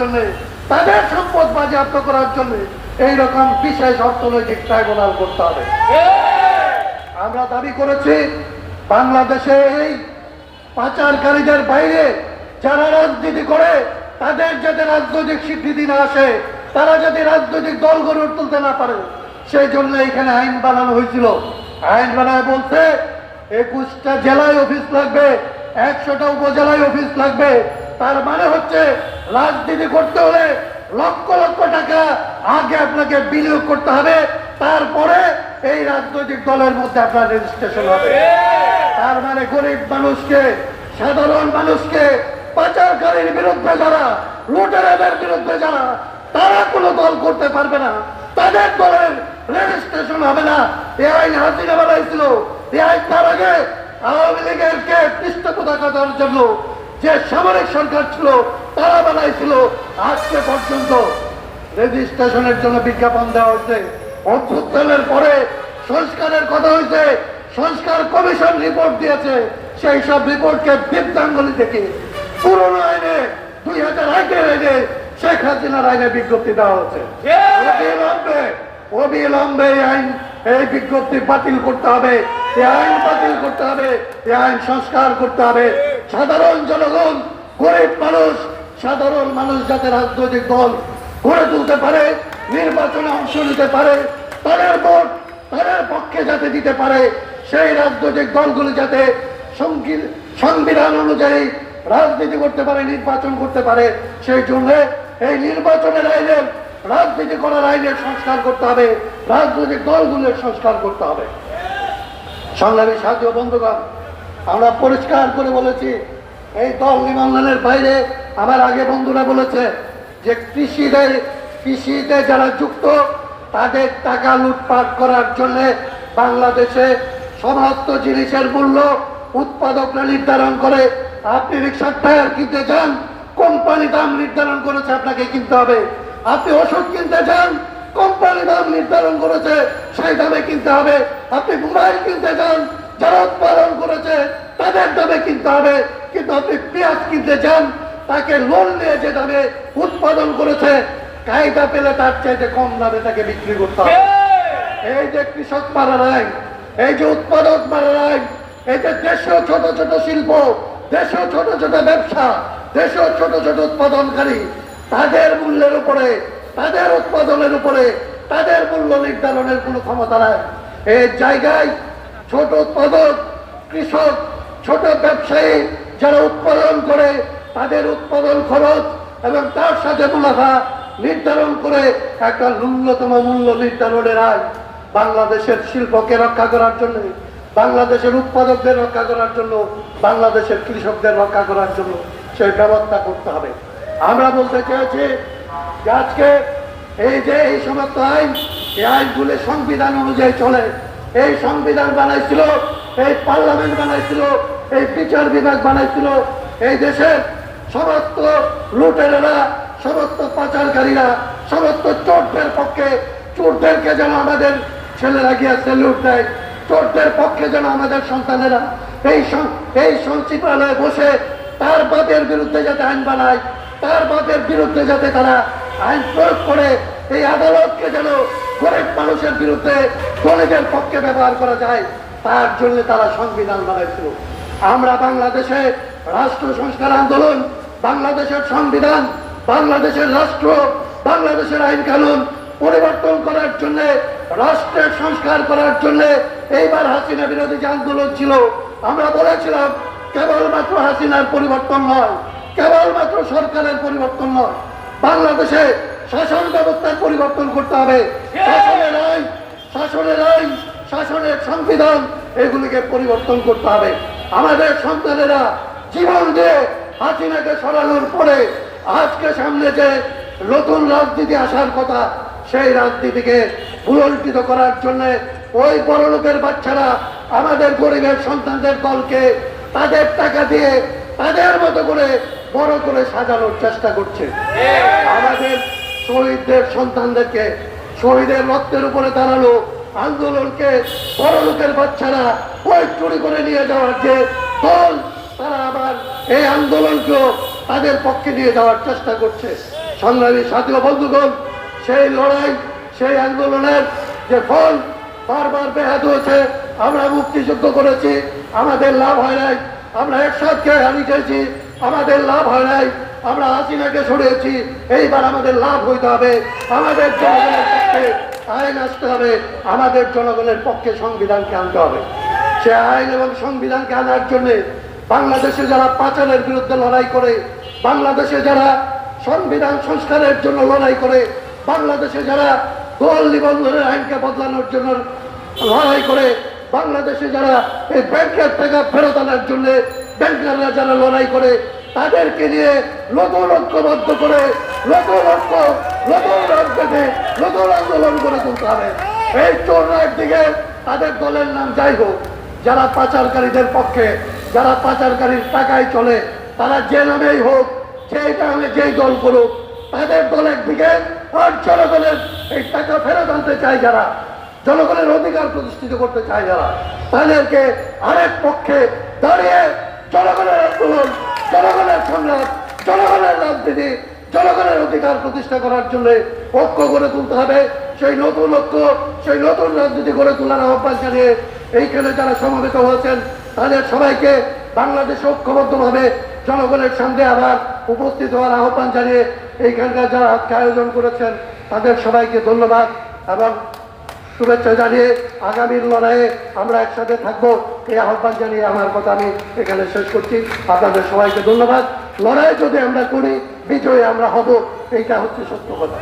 জন্য, তাদের সম্পদ বাজেয়াপ্ত করার জন্য এইরকম বিশেষ অর্থনৈতিক ট্রাইব্যুনাল করতে হবে। আমরা দাবি করেছি, বাংলাদেশে এই পাচারকারীদের বাইরে যারা রাজনীতি করে, তাদের যাতে রাজনৈতিক স্বীকৃতি না আসে, তারা যদি রাজনৈতিক দল গড়ে তুলতে না পারে, সেই জন্য এখানে আইন বানানো হয়েছিল। আইন বানায় বলছে, একুশটা জেলায় অফিস লাগবে, একশোটা উপজেলায় অফিস লাগবে তার মানে হচ্ছে রাজনীতি করতে হলে লক্ষ লক্ষ টাকা আগে আপনাকে বিনিয়োগ করতে হবে, তারপরে এই রাজনৈতিক দলের মধ্যে আপনার রেজিস্ট্রেশন হবে। তার মানে গরিব মানুষকে, সাধারণ মানুষকে, পাচারকারীর বিরুদ্ধে যারা, লুটেরাদের বিরুদ্ধে যারা, তারা কোনো দল করতে পারবে না। তাদের দলের রেজিস্ট্রেশন হবে না। এ আইন হাসিনা বানাইছিল। এ আইন তার আগে আওয়ামী লীগের কে পৃষ্ঠপোষকতা দেওয়ার জন্য যে সামরিক সরকার ছিল তারা বানাইছিল আজকে পর্যন্ত রেজিস্ট্রেশনের জন্য বিজ্ঞাপন দেওয়া হয়েছে। অভ্যুত্থানের পরে সংস্কারের কথা হয়েছে সংস্কার কমিশন রিপোর্ট দিয়েছে সেই সব রিপোর্টকে বিদ্যাঙ্গলি থেকে পুরনো আইনে দুই হাজার আটের আইনে শেখ হাসিনার আইনে বিজ্ঞপ্তি দেওয়া হচ্ছে অবিলম্বে অবিলম্বে আইন এই বিজ্ঞপ্তি বাতিল করতে হবে, এই আইন বাতিল করতে হবে, এই আইন সংস্কার করতে হবে। সাধারণ জনগণ, গরিব মানুষ, সাধারণ মানুষ যাতে রাজনৈতিক দল গড়ে তুলতে পারে, নির্বাচনে অংশ নিতে পারে, তাদের ভোট তাদের পক্ষে যাতে দিতে পারে, সেই রাজনৈতিক দলগুলি যাতে সংবিধ- সংবিধান অনুযায়ী রাজনীতি করতে পারে, নির্বাচন করতে পারে, সেই জন্য এই নির্বাচনের আইনের রাজনীতি করার আইনের সংস্কার করতে হবে, রাজনৈতিক দলগুলোর সংস্কার করতে হবে। সংগ্রামী সাহায্য বন্ধুগণ, আমরা পরিষ্কার করে বলেছি, এই দল নিবন্ধনের বাইরে আমার আগে বন্ধুরা বলেছে যে কৃষিতে কৃষিতে যারা যুক্ত, তাদের টাকা লুটপাট করার জন্য বাংলাদেশে সমস্ত জিনিসের মূল্য উৎপাদকরা নির্ধারণ করে। আপনি রিক্সার টায়ার কিনতে চান কোম্পানি দাম নির্ধারণ করেছে, আপনাকে কিনতে হবে। আপনি ওষুধ কিনতে চান কোম্পানি দাম নির্ধারণ করেছে সেই দামে কিনতে হবে। আপনি মোবাইল কিনতে চান যারা উৎপাদন করেছে তাদের দামে কিনতে হবে। কিন্তু আপনি পেঁয়াজ কিনতে চান তাকে লোন নিয়ে যে দামে উৎপাদন করেছে কায়দা পেলে তার চাইতে কম দামে তাকে বিক্রি করতে হবে। এই যে কৃষক মারার আইন এই যে উৎপাদক মারার আইন এই যে দেশীয় ছোট ছোট শিল্প দেশীয় ছোট ছোট ব্যবসা দেশীয় ছোট ছোট উৎপাদনকারী তাদের মূল্যের উপরে, তাদের উৎপাদনের উপরে, তাদের মূল্য নির্ধারণের কোনো ক্ষমতা নাই। এই জায়গায় ছোট উৎপাদক, কৃষক, ছোট ব্যবসায়ী যারা উৎপাদন করে, তাদের উৎপাদন খরচ এবং তার সাথে মুনাফা নির্ধারণ করে একটা ন্যূনতম মূল্য নির্ধারণের আয় বাংলাদেশের শিল্পকে রক্ষা করার জন্য, বাংলাদেশের উৎপাদকদের রক্ষা করার জন্য, বাংলাদেশের কৃষকদের রক্ষা করার জন্য সেই ব্যবস্থা করতে হবে। আমরা বলতে চেয়েছি আজকে এই যে এই সমস্ত আইন, এই আইনগুলি সংবিধান অনুযায়ী চলে। এই সংবিধান বানাইছিল, এই পার্লামেন্ট বানাইছিল, এই বিচার বিভাগ বানাইছিল। এই দেশের সমস্ত লুটেরা সমস্ত পাচারকারীরা, সমস্ত চোরদের পক্ষে, চোরদেরকে যেন আমাদের ছেলেরা গিয়া সেলুট দেয়, চোরদের পক্ষে যেন আমাদের সন্তানেরা এই এই সঞ্চিবালয়ে বসে তার বাপের বিরুদ্ধে যাতে আইন বানায় তার বাপের বিরুদ্ধে যাতে তারা আইন প্রয়োগ করে, এই আদালতকে যেন গরিব মানুষের বিরুদ্ধে দলিতের পক্ষে ব্যবহার করা যায়, তার জন্য তারা সংবিধান বানাইছিল আমরা বাংলাদেশে রাষ্ট্র সংস্কার আন্দোলন, বাংলাদেশের সংবিধান, বাংলাদেশের রাষ্ট্র, বাংলাদেশের আইন কানুন পরিবর্তন করার জন্য, রাষ্ট্রের সংস্কার করার জন্য এইবার হাসিনা বিরোধী যে আন্দোলন ছিল, আমরা বলেছিলাম, কেবলমাত্র হাসিনার পরিবর্তন নয়। কেবলমাত্র সরকারের পরিবর্তন নয় বাংলাদেশে শাসন ব্যবস্থার পরিবর্তন করতে হবে। শাসনের আইন শাসনের আইন শাসনের সংবিধান এগুলিকে পরিবর্তন করতে হবে। আমাদের সন্তানেরা জীবন দিয়ে হাসিনাকে সরানোর পরে আজকে সামনে যে নতুন রাজনীতি আসার কথা সেই রাজনীতিকে ভুলল্টিত করার জন্য ওই বড় লোকের বাচ্চারা আমাদের গরিবের সন্তানদের দলকে তাদের টাকা দিয়ে তাদের মতো করে বড় করে সাজানোর চেষ্টা করছে। আমাদের শহীদদের সন্তানদেরকে, শহীদের রক্তের উপরে দাঁড়াল আন্দোলনকে বড় লোকের বাচ্চারা ওই চুরি করে নিয়ে যাওয়ার যে দল, তারা আবার এই আন্দোলনকেও তাদের পক্ষে নিয়ে যাওয়ার চেষ্টা করছে। সংগ্রামী সাথী ও বন্ধুগণ, সেই লড়াই, সেই আন্দোলনের যে ফল, বারবার বেহাত হয়েছে, আমরা মুক্তিযুদ্ধ করেছি, আমাদের লাভ হয় নাই, আমরা একসাথে হারিয়েছি আমাদের লাভ হয় নাই। আমরা হাসিনাকে সরিয়েছি। এইবার আমাদের লাভ হইতে হবে। আমাদের জনগণের পক্ষে আইন আসতে হবে। আমাদের জনগণের পক্ষে সংবিধানকে আনতে হবে। সে আইন এবং সংবিধানকে আনার জন্য বাংলাদেশে যারা পাচারের বিরুদ্ধে লড়াই করে, বাংলাদেশে যারা সংবিধান সংস্কারের জন্য লড়াই করে, বাংলাদেশে যারা দল নিবন্ধনের আইনকে বদলানোর জন্য লড়াই করে, বাংলাদেশে যারা এই ব্যাংকের টাকা ফেরত আনার জন্য ব্যাংকাররা যারা লড়াই করে, তাদেরকে নিয়ে নতুন ঐক্যবদ্ধ করে, নতুন ঐক্য, নতুন রাজনীতি, নতুন আন্দোলন করে তুলতে হবে। এই চোরার দিকে তাদের দলের নাম যাই হোক, যারা পাচারকারীদের পক্ষে, যারা পাচারকারীর টাকায় চলে, তারা যে নামেই হোক সেই নামে যেই দল করুক, তাদের দলের দিকে আর জনগণের এই টাকা ফেরত আনতে চায় যারা, জনগণের অধিকার প্রতিষ্ঠিত করতে চায় যারা, তাদেরকে আরেক পক্ষে দাঁড়িয়ে জনগণের আন্দোলন, জনগণের সংগ্রাম, জনগণের রাজনীতি, জনগণের অধিকার প্রতিষ্ঠা করার জন্য ঐক্য গড়ে তুলতে হবে। সেই নতুন ঐক্য, সেই নতুন রাজনীতি গড়ে তোলার আহ্বান জানিয়ে এইখানে যারা সমবেত হয়েছেন, তাদের সবাইকে বাংলাদেশ ঐক্যবদ্ধভাবে জনগণের সামনে আবার উপস্থিত হওয়ার আহ্বান জানিয়ে এইখানকার যারা আজকে আয়োজন করেছেন, তাদের সবাইকে ধন্যবাদ এবং শুভেচ্ছা জানিয়ে আগামীর লড়াইয়ে আমরা একসাথে থাকব। এই আহ্বান জানিয়ে আমার কথা আমি এখানে শেষ করছি। আপনাদের সবাইকে ধন্যবাদ। লড়াই যদি আমরা করি, বিজয়ী আমরা হব। এইটা হচ্ছে সত্য কথা।